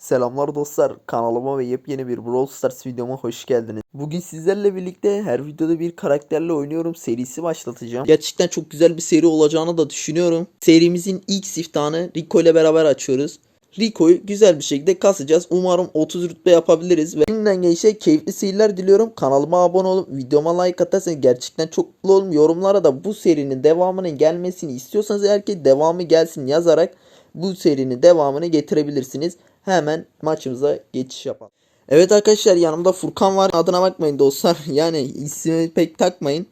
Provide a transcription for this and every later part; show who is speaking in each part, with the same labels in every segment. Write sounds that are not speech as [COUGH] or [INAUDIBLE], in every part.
Speaker 1: Selamlar dostlar kanalıma ve yepyeni bir Brawl Stars videoma hoş geldiniz. Bugün sizlerle birlikte her videoda bir karakterle oynuyorum serisi başlatacağım. Gerçekten çok güzel bir seri olacağını da düşünüyorum. Serimizin ilk siftahını Rico ile beraber açıyoruz. Rico'yu güzel bir şekilde kasacağız. Umarım 30 rütbe yapabiliriz ve şimdiden gençler keyifli seyirler diliyorum. Kanalıma abone olup videoma like atarsanız gerçekten çok mutlu olurum. Yorumlara da bu serinin devamının gelmesini istiyorsanız eğer ki devamı gelsin yazarak bu serinin devamını getirebilirsiniz. Hemen maçımıza geçiş yapalım. Evet arkadaşlar yanımda Furkan var. Adına bakmayın dostlar. [LAUGHS] Yani ismi pek takmayın.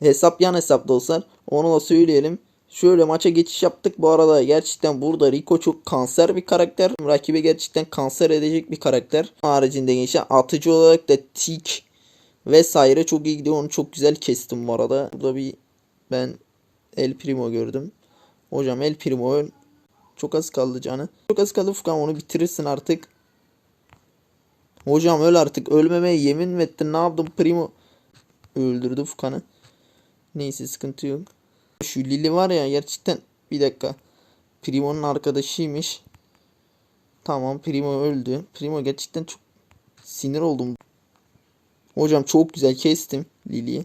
Speaker 1: Hesap yan hesap dostlar. Onu da söyleyelim. Şöyle maça geçiş yaptık. Bu arada gerçekten burada Rico çok kanser bir karakter. Rakibe gerçekten kanser edecek bir karakter. Haricinde gençler atıcı olarak da tik vesaire çok iyi gidiyor. Onu çok güzel kestim bu arada. Burada bir ben El Primo gördüm. Hocam El Primo. Çok az kaldı canı. Çok az kaldı Furkan onu bitirirsin artık. Hocam öl artık. Ölmemeye yemin mi ettin? Ne yaptın? Primo öldürdü Furkan'ı. Neyse sıkıntı yok. Şu Lili var ya gerçekten bir dakika. Primo'nun arkadaşıymış. Tamam Primo öldü. Primo gerçekten çok sinir oldum. Hocam çok güzel kestim Lili'yi.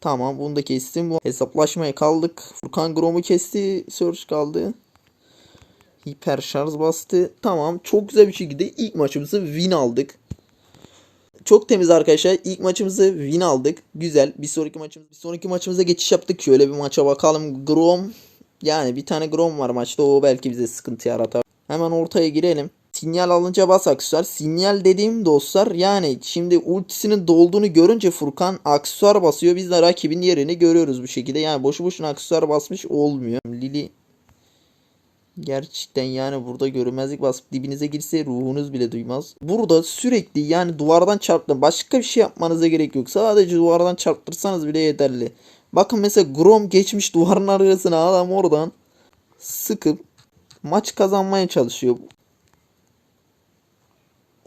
Speaker 1: Tamam bunu da kestim. Bu hesaplaşmaya kaldık. Furkan Grom'u kesti. Search kaldı. Hiper şarj bastı. Tamam. Çok güzel bir şekilde ilk maçımızı win aldık. Çok temiz arkadaşlar. İlk maçımızı win aldık. Güzel. Bir sonraki maçımız bir sonraki maçımıza geçiş yaptık. Şöyle bir maça bakalım. Grom yani bir tane Grom var maçta. O belki bize sıkıntı yaratar. Hemen ortaya girelim. Sinyal alınca bas aksesuar. Sinyal dediğim dostlar yani şimdi ultisinin dolduğunu görünce Furkan aksesuar basıyor. Biz de rakibin yerini görüyoruz bu şekilde. Yani boşu boşuna aksesuar basmış olmuyor. Lili Gerçekten yani burada görünmezlik basıp dibinize girse ruhunuz bile duymaz. Burada sürekli yani duvardan çarptı. Başka bir şey yapmanıza gerek yok. Sadece duvardan çarptırsanız bile yeterli. Bakın mesela Grom geçmiş duvarın arasına adam oradan sıkıp maç kazanmaya çalışıyor.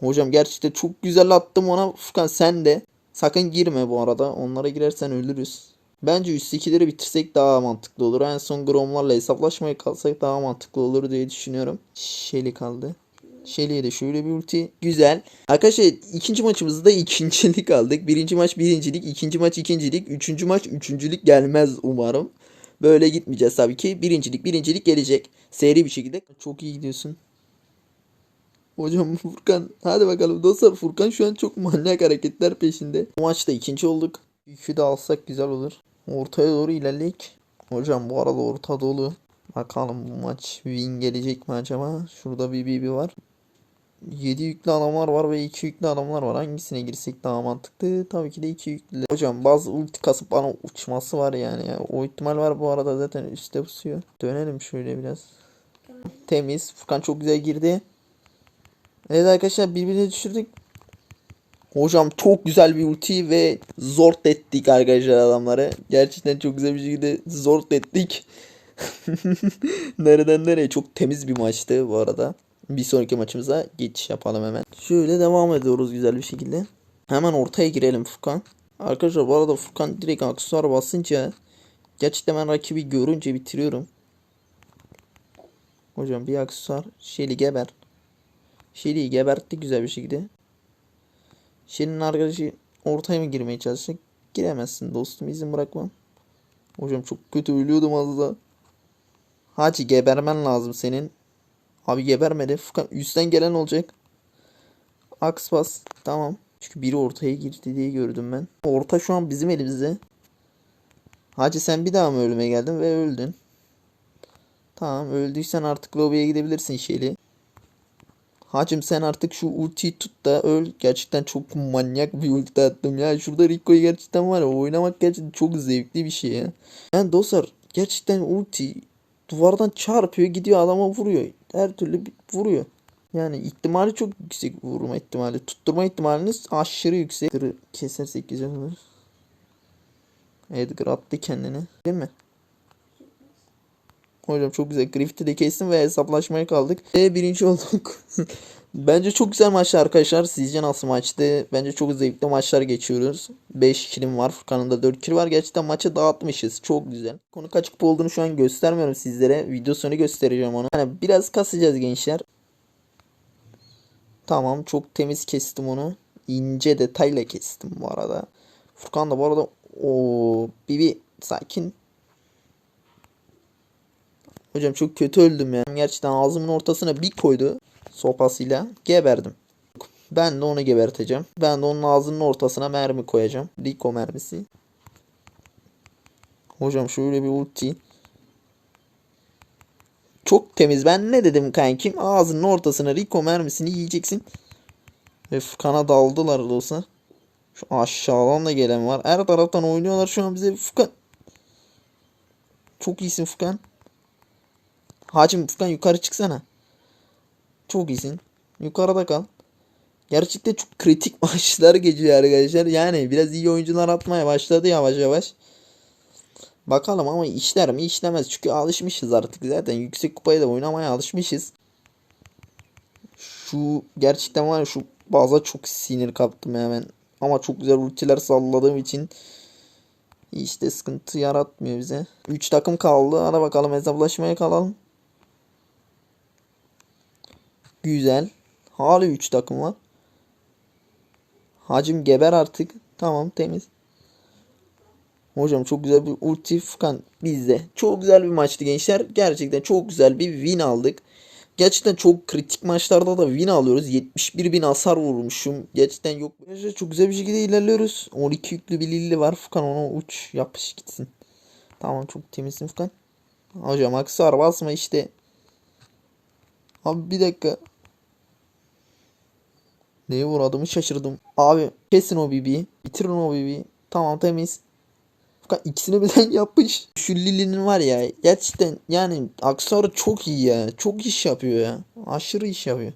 Speaker 1: Hocam gerçekten çok güzel attım ona. Furkan sen de. Sakın girme bu arada. Onlara girersen ölürüz. Bence üst 2'leri bitirsek daha mantıklı olur. En son Grom'larla hesaplaşmaya kalsak daha mantıklı olur diye düşünüyorum. Shelly kaldı. Shelly'e de şöyle bir ulti. Güzel. Arkadaşlar ikinci maçımızda ikincilik aldık. Birinci maç birincilik, ikinci maç ikincilik, üçüncü maç üçüncülük gelmez umarım. Böyle gitmeyeceğiz tabii ki. Birincilik birincilik gelecek. Seri bir şekilde. Çok iyi gidiyorsun. Hocam [LAUGHS] Furkan hadi bakalım dostlar Furkan şu an çok manyak hareketler peşinde. Bu maçta ikinci olduk. Yükü de alsak güzel olur. Ortaya doğru ilerleyik. Hocam bu arada orta dolu. Bakalım bu maç win gelecek mi acaba? Şurada bir BB var. 7 yüklü adamlar var ve 2 yüklü adamlar var. Hangisine girsek daha mantıklı? Tabii ki de 2 yüklü. Hocam bazı ulti kasıp bana uçması var yani. yani. O ihtimal var bu arada zaten üstte pusuyor. Dönelim şöyle biraz. Temiz. Furkan çok güzel girdi. Evet arkadaşlar birbirini düşürdük. Hocam çok güzel bir ulti ve zort ettik arkadaşlar adamları. Gerçekten çok güzel bir şekilde zort ettik. [LAUGHS] Nereden nereye çok temiz bir maçtı bu arada. Bir sonraki maçımıza geçiş yapalım hemen. Şöyle devam ediyoruz güzel bir şekilde. Hemen ortaya girelim Furkan. Arkadaşlar bu arada Furkan direkt aksesuar basınca gerçekten ben rakibi görünce bitiriyorum. Hocam bir aksesuar. Şeli geber. Şeli'yi gebertti güzel bir şekilde. Şeli'nin arkadaşı ortaya mı girmeye çalışacak? Giremezsin dostum izin bırakmam. Hocam çok kötü ölüyordum az da. Hacı gebermen lazım senin. Abi gebermedi. Furkan üstten gelen olacak. Aks bas. Tamam. Çünkü biri ortaya girdi diye gördüm ben. Orta şu an bizim elimizde. Hacı sen bir daha mı ölüme geldin ve öldün. Tamam öldüysen artık lobiye gidebilirsin Şeli. Hacım sen artık şu ultiyi tut da öl. Gerçekten çok manyak bir ulti attım ya. Şurada Rico'yu gerçekten var ya oynamak gerçekten çok zevkli bir şey ya. Yani dostlar gerçekten ulti duvardan çarpıyor gidiyor adama vuruyor. Her türlü vuruyor. Yani ihtimali çok yüksek vurma ihtimali. Tutturma ihtimaliniz aşırı yüksek. Kesersek güzel olur. Edgar attı kendini. Değil mi? Hocam çok güzel. Griffith'i de kestim ve hesaplaşmaya kaldık. Ve birinci olduk. [LAUGHS] Bence çok güzel maçlar arkadaşlar. Sizce nasıl maçtı? Bence çok zevkli maçlar geçiyoruz. 5 kilim var. Furkan'ın da 4 kill var. Gerçekten maçı dağıtmışız. Çok güzel. Konu kaç kupa olduğunu şu an göstermiyorum sizlere. Video sonu göstereceğim onu. Yani biraz kasacağız gençler. Tamam çok temiz kestim onu. İnce detayla kestim bu arada. Furkan da bu arada o Bibi sakin. Hocam çok kötü öldüm ya. Gerçekten ağzımın ortasına bir koydu sopasıyla. Geberdim. Ben de onu geberteceğim. Ben de onun ağzının ortasına mermi koyacağım. Rico mermisi. Hocam şöyle bir ulti. Çok temiz. Ben ne dedim kankim? Ağzının ortasına Rico mermisini yiyeceksin. Ve Furkan'a daldılar olsa. Şu aşağıdan da gelen var. Her taraftan oynuyorlar şu an bize. Furkan. Çok iyisin Furkan. Hacım Furkan yukarı çıksana. Çok iyisin. Yukarıda kal. Gerçekten çok kritik [LAUGHS] maçlar geçiyor arkadaşlar. Yani biraz iyi oyuncular atmaya başladı yavaş yavaş. Bakalım ama işler mi işlemez. Çünkü alışmışız artık zaten. Yüksek kupayı da oynamaya alışmışız. Şu gerçekten var ya şu baza çok sinir kaptım ben. Ama çok güzel ultiler salladığım için işte sıkıntı yaratmıyor bize. 3 takım kaldı. Hadi bakalım hesaplaşmaya kalalım. Güzel. Hala 3 takım var. Hacım geber artık. Tamam temiz. Hocam çok güzel bir ulti Furkan bizde. Çok güzel bir maçtı gençler. Gerçekten çok güzel bir win aldık. Gerçekten çok kritik maçlarda da win alıyoruz. 71 bin hasar vurmuşum. Gerçekten yok. Arkadaşlar çok güzel bir şekilde ilerliyoruz. 12 yüklü bir Lilli var. Furkan ona uç yapış gitsin. Tamam çok temizsin Furkan. Hocam aksar basma işte. Abi bir dakika. Neye uğradığımı şaşırdım. Abi kesin o bibi. Bitirin o bibi. Tamam temiz. Fakat ikisini birden [LAUGHS] yapmış. Şu Lili'nin var ya gerçekten yani aksesuarı çok iyi ya. Çok iş yapıyor ya. Aşırı iş yapıyor.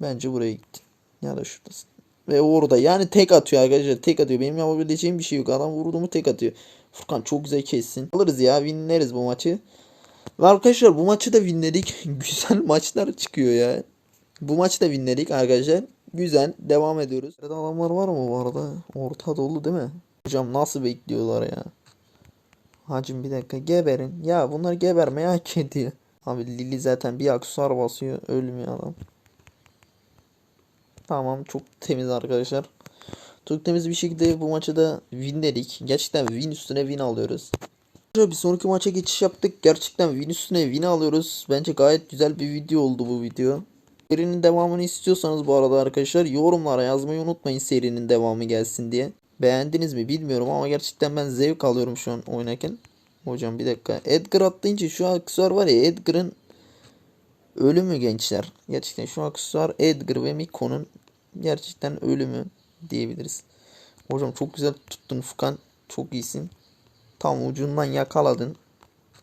Speaker 1: Bence buraya gitti. Ya da şuradasın. Ve orada yani tek atıyor arkadaşlar. Tek atıyor. Benim yapabileceğim bir şey yok. Adam vurdu mu tek atıyor. Furkan çok güzel kessin. Alırız ya. Winleriz bu maçı. Ve arkadaşlar bu maçı da winledik. [LAUGHS] Güzel maçlar çıkıyor ya. Bu maçı da winledik arkadaşlar. Güzel. Devam ediyoruz. Nerede adamlar var mı bu arada? Orta dolu değil mi? Hocam nasıl bekliyorlar ya? Hacım bir dakika geberin. Ya bunlar gebermeye hak ediyor. Abi Lili zaten bir aksesuar basıyor. Ölmüyor adam. Tamam çok temiz arkadaşlar. Çok temiz bir şekilde bu maçı da winledik. Gerçekten win üstüne win alıyoruz. Bir sonraki maça geçiş yaptık. Gerçekten win üstüne win alıyoruz. Bence gayet güzel bir video oldu bu video. Serinin devamını istiyorsanız bu arada arkadaşlar yorumlara yazmayı unutmayın serinin devamı gelsin diye. Beğendiniz mi bilmiyorum ama gerçekten ben zevk alıyorum şu an oynarken. Hocam bir dakika. Edgar atlayınca şu aksesuar var ya Edgar'ın ölümü gençler. Gerçekten şu aksesuar Edgar ve Miko'nun gerçekten ölümü diyebiliriz. Hocam çok güzel tuttun Fukan. Çok iyisin. Tam ucundan yakaladın.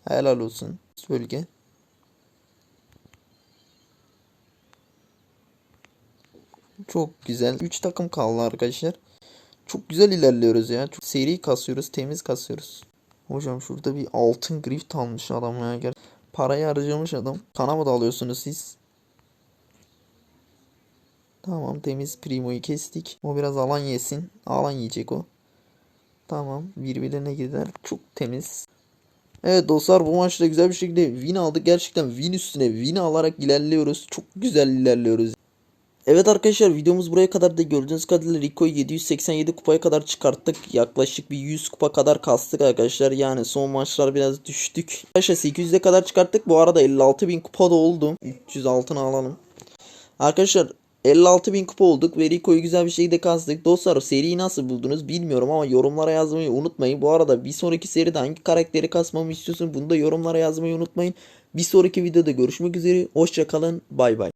Speaker 1: Helal olsun. Bölge. Çok güzel. 3 takım kaldı arkadaşlar. Çok güzel ilerliyoruz ya. Çok seri kasıyoruz, temiz kasıyoruz. Hocam şurada bir altın grift almış adam ya. Ger Parayı harcamış adam. Kana mı dalıyorsunuz siz? Tamam temiz Primo'yu kestik. O biraz alan yesin. Alan yiyecek o. Tamam birbirine gider. Çok temiz. Evet dostlar bu maçta güzel bir şekilde win aldık. Gerçekten win üstüne win alarak ilerliyoruz. Çok güzel ilerliyoruz. Evet arkadaşlar videomuz buraya kadar da gördüğünüz kadarıyla Rico'yu 787 kupaya kadar çıkarttık. Yaklaşık bir 100 kupa kadar kastık arkadaşlar. Yani son maçlar biraz düştük. Arkadaşlar 800'e kadar çıkarttık. Bu arada 56.000 kupa da oldu. 300 altına alalım. Arkadaşlar 56.000 kupa olduk ve Rico'yu güzel bir şekilde kastık. Dostlar seriyi nasıl buldunuz bilmiyorum ama yorumlara yazmayı unutmayın. Bu arada bir sonraki seride hangi karakteri kasmamı istiyorsun bunu da yorumlara yazmayı unutmayın. Bir sonraki videoda görüşmek üzere. Hoşçakalın. Bay bay.